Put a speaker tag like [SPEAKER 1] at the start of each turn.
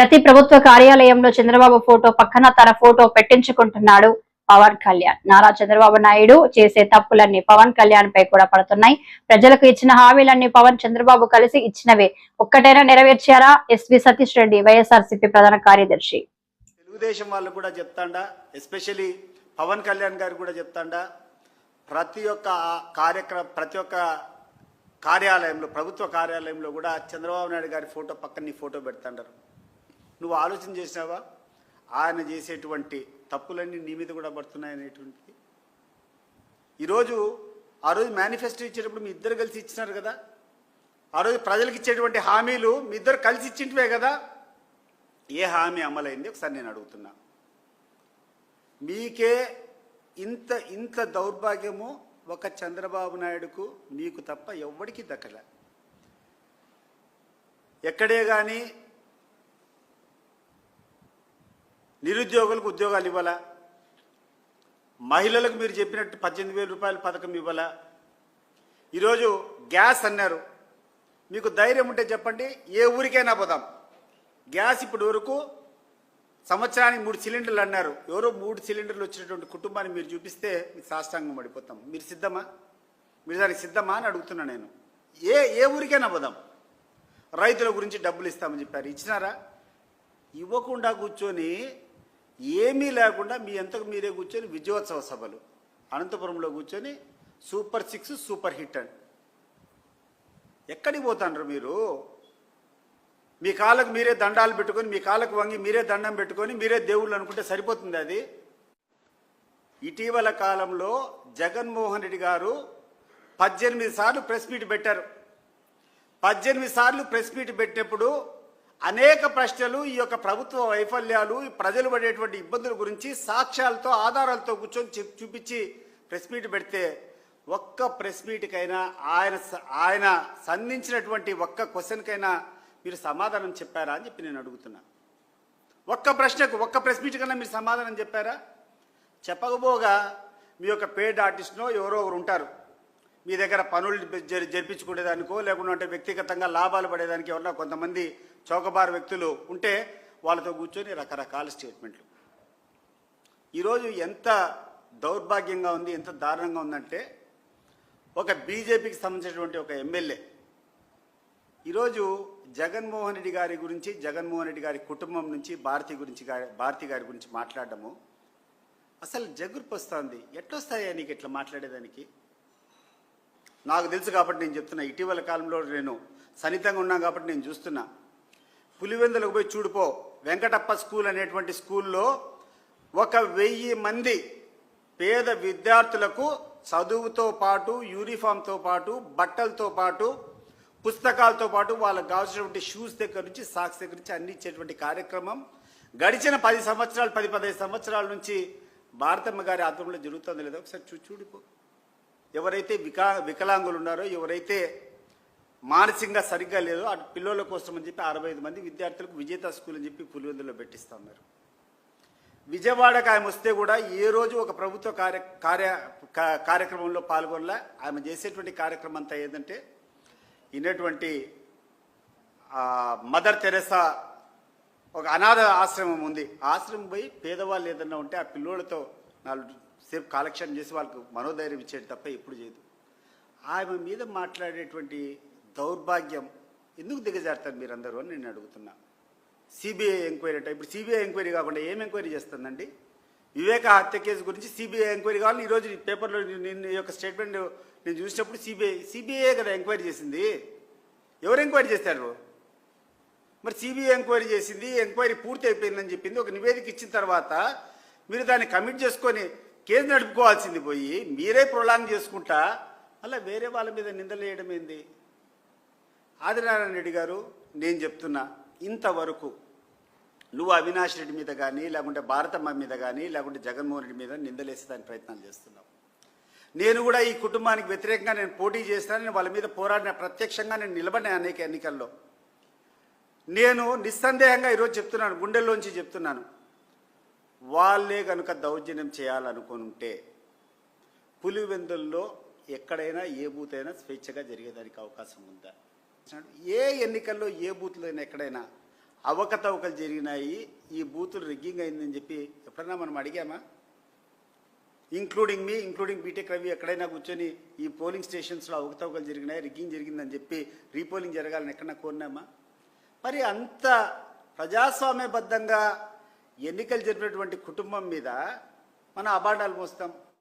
[SPEAKER 1] ప్రతి ప్రభుత్వ కార్యాలయంలో చంద్రబాబు ఫోటో పక్కన తన ఫోటో పెట్టించుకుంటున్నాడు పవన్ కళ్యాణ్. నారా చంద్రబాబు నాయుడు చేసే తప్పులన్నీ పవన్ కళ్యాణ్ పై కూడా పడుతున్నాయి. ప్రజలకు ఇచ్చిన హామీలన్నీ పవన్ చంద్రబాబు కలిసి ఇచ్చినవే. ఒక్కటైనా నెరవేర్చారా? ఎస్వి సతీష్ రెడ్డి వైఎస్ఆర్సీపీ ప్రధాన కార్యదర్శి.
[SPEAKER 2] తెలుగుదేశం వాళ్ళు కూడా చెప్తాండా ఎస్పెషలీ పవన్ కళ్యాణ్ గారు కూడా చెప్తాండా ప్రతి ఒక్క కార్యక్రమ ప్రతి ఒక్క కార్యాలయంలో ప్రభుత్వ కార్యాలయంలో కూడా చంద్రబాబు నాయుడు గారి ఫోటో పక్కన నీ ఫోటో పెడతాండారు. నువ్వు ఆలోచన చేసినావా ఆయన చేసేటువంటి తప్పులన్నీ నీ మీద కూడా పడుతున్నాయి అనేటువంటిది. ఈరోజు ఆ రోజు మేనిఫెస్టో ఇచ్చేటప్పుడు మీ ఇద్దరు కలిసి ఇచ్చినారు కదా? ఆ రోజు ప్రజలకు ఇచ్చేటువంటి హామీలు మీ ఇద్దరు కలిసి ఇచ్చింటివే కదా? ఏ హామీ అమలైంది? ఒకసారి నేను అడుగుతున్నా. మీకే ఇంత ఇంత దౌర్భాగ్యము ఒక చంద్రబాబు నాయుడుకు మీకు తప్ప ఎవ్వడికి దక్కలే. ఎక్కడే కానీ నిరుద్యోగులకు ఉద్యోగాలు ఇవ్వాలా? మహిళలకు మీరు చెప్పినట్టు పద్దెనిమిది వేల రూపాయల పథకం ఇవ్వాలా? ఈరోజు గ్యాస్ అన్నారు. మీకు ధైర్యం ఉంటే చెప్పండి ఏ ఊరికైనా పోదాం. గ్యాస్ ఇప్పటి వరకు సంవత్సరానికి మూడు సిలిండర్లు అన్నారు. ఎవరో మూడు సిలిండర్లు వచ్చినటువంటి కుటుంబాన్ని మీరు చూపిస్తే మీకు సాష్టాంగం పడిపోతాం. మీరు సిద్ధమా? మీరు దానికి సిద్ధమా అని అడుగుతున్నా నేను. ఏ ఏ ఊరికైనా పోదాం. రైతుల గురించి డబ్బులు ఇస్తామని చెప్పారు. ఇచ్చినారా? ఇవ్వకుండా కూర్చొని ఏమీ లేకుండా మీ ఎంతకు మీరే కూర్చొని విజయోత్సవ సభలు. అనంతపురంలో కూర్చొని సూపర్ సిక్స్ సూపర్ హిట్ అని. ఎక్కడికి పోతాండ్రు మీరు? మీ కాళ్ళకు మీరే దండాలు పెట్టుకొని మీ కాళ్ళకు వంగి మీరే దండం పెట్టుకొని మీరే దేవుళ్ళు అనుకుంటే సరిపోతుంది అది? ఇటీవల కాలంలో జగన్మోహన్ రెడ్డి గారు పద్దెనిమిది సార్లు ప్రెస్ మీట్ పెట్టారు. పద్దెనిమిది సార్లు ప్రెస్ మీట్ పెట్టినప్పుడు అనేక ప్రశ్నలు ఈ యొక్క ప్రభుత్వ వైఫల్యాలు ఈ ప్రజలు పడేటువంటి ఇబ్బందుల గురించి సాక్ష్యాలతో ఆధారాలతో కూర్చొని చూపించి ప్రెస్ మీట్ పెడితే ఒక్క ప్రెస్ మీట్కైనా ఆయన స- ఆయన సంధించినటువంటి ఒక్క క్వశ్చన్కైనా మీరు సమాధానం చెప్పారా అని చెప్పి నేను అడుగుతున్నా. ఒక్క ప్రశ్నకు ఒక్క ప్రెస్ మీట్ కన్నా మీరు సమాధానం చెప్పారా? చెప్పకపోగా మీ యొక్క పేడ్ ఆర్టిస్ట్నో ఎవరో ఒకరు ఉంటారు. మీ దగ్గర పనులు జరిపించుకునేదానికో లేకుండా వ్యక్తిగతంగా లాభాలు పడేదానికి ఎవరన్నా కొంతమంది చౌకబారు వ్యక్తులు ఉంటే వాళ్ళతో కూర్చొని రకరకాల స్టేట్మెంట్లు. ఈరోజు ఎంత దౌర్భాగ్యంగా ఉంది ఎంత దారుణంగా ఉందంటే ఒక బీజేపీకి సంబంధించినటువంటి ఒక ఎమ్మెల్యే. ఈరోజు జగన్మోహన్ రెడ్డి గారి గురించి జగన్మోహన్ రెడ్డి గారి కుటుంబం నుంచి భారతి గురించి భారతి గారి గురించి మాట్లాడడము అసలు జగుర్పు వస్తుంది ఎట్లొస్తాయా నీకు ఇట్లా మాట్లాడేదానికి? నాకు తెలుసు కాబట్టి నేను చెప్తున్నా. ఇటీవల కాలంలో నేను సన్నిహితంగా ఉన్నాను కాబట్టి నేను చూస్తున్నా. పులివెందులకు పోయి చూడిపో. వెంకటప్ప స్కూల్ అనేటువంటి స్కూల్లో ఒక వెయ్యి మంది పేద విద్యార్థులకు చదువుతో పాటు యూనిఫామ్తో పాటు బట్టలతో పాటు పుస్తకాలతో పాటు వాళ్ళకు కావాల్సినటువంటి షూస్ దగ్గర నుంచి సాక్స్ దగ్గర నుంచి అన్ని ఇచ్చేటువంటి కార్యక్రమం. గడిచిన పది సంవత్సరాలు పది పదహైదు సంవత్సరాల నుంచి భారతమ్మ గారి ఆధ్వర్యంలో జరుగుతుందో. లేదో ఒకసారి చూ చూడిపో. ఎవరైతే వికా వికలాంగులు ఉన్నారో ఎవరైతే మానసికంగా సరిగ్గా లేదు. అటు పిల్లల కోసం అని చెప్పి అరవై ఐదు మంది విద్యార్థులకు విజేత స్కూల్ అని చెప్పి పులివెందులో పెట్టిస్తాం మీరు. విజయవాడకు ఆమె వస్తే కూడా ఏ రోజు ఒక ప్రభుత్వ కార్య కార్య కార్యక్రమంలో పాల్గొనలే. ఆమె చేసేటువంటి కార్యక్రమం అంతా ఏంటంటే ఇన్నటువంటి మదర్ తెరెసా ఒక అనాథ ఆశ్రమం ఉంది. ఆశ్రమం పోయి పేదవాళ్ళు ఏదన్నా ఉంటే ఆ పిల్లోళ్ళతో నాలుగు సేపు కాలక్షేపం చేసి వాళ్ళకు మనోధైర్యం ఇచ్చేది తప్ప ఎప్పుడు చేయదు. ఆమె మీద మాట్లాడేటువంటి దౌర్భాగ్యం. ఎందుకు దిగజారుతారు మీరందరూ అని నేను అడుగుతున్నా. సిబిఐ ఎంక్వైరీ అంటే ఇప్పుడు సిబిఐ ఎంక్వైరీ కాకుండా ఏం ఎంక్వైరీ చేస్తుందండి? వివేక హత్య కేసు గురించి సిబిఐ ఎంక్వైరీ కావాలి ఈరోజు పేపర్లో నేను ఈ యొక్క స్టేట్మెంట్ నేను చూసినప్పుడు సిబిఐ సిబిఐ కదా ఎంక్వైరీ చేసింది. ఎవరు ఎంక్వైరీ చేస్తారు మరి సిబిఐ ఎంక్వైరీ చేసింది ఎంక్వైరీ పూర్తి అయిపోయిందని చెప్పింది. ఒక నివేదిక ఇచ్చిన తర్వాత మీరు దాన్ని కమిట్ చేసుకొని కేసు నడుపుకోవాల్సింది పోయి మీరే ప్రొలాంగ్ చేసుకుంటా అలా వేరే వాళ్ళ మీద నిందలు వేయడం ఏంది? ఆదినారాయణ రెడ్డి గారు నేను చెప్తున్నా ఇంతవరకు నువ్వు అవినాష్ రెడ్డి మీద కానీ లేకుంటే భారతమ్మ మీద కానీ లేకుంటే జగన్మోహన్ రెడ్డి మీద నిందలేసేదానికి ప్రయత్నాలు చేస్తున్నావు. నేను కూడా ఈ కుటుంబానికి వ్యతిరేకంగా నేను పోటీ చేస్తాను నేను వాళ్ళ మీద పోరాడిన ప్రత్యక్షంగా నేను నిలబడిన అనేక ఎన్నికల్లో. నేను నిస్సందేహంగా ఈరోజు చెప్తున్నాను గుండెల్లోంచి చెప్తున్నాను. వాళ్ళే కనుక దౌర్జన్యం చేయాలనుకుంటే పులివెందుల్లో ఎక్కడైనా ఏ బూతైనా స్వేచ్ఛగా జరిగేదానికి అవకాశం ఉందా? ఏ ఎన్నికల్లో ఏ బూత్లో అయినా ఎక్కడైనా అవకతవకలు జరిగినాయి ఈ బూతులు రిగ్గింగ్ అయిందని చెప్పి ఎప్పుడైనా మనం అడిగామా? ఇంక్లూడింగ్ మీ ఇంక్లూడింగ్ బీటెక్ రవి ఎక్కడైనా కూర్చొని ఈ పోలింగ్ స్టేషన్స్లో అవకతవకలు జరిగినాయి రిగ్గింగ్ జరిగిందని చెప్పి రీపోలింగ్ జరగాలని ఎక్కడన్నా కోరినామా? మరి అంత ప్రజాస్వామ్యబద్ధంగా ఎన్నికలు జరిపినటువంటి కుటుంబం మీద మనం అబాండాలు మోస్తాం.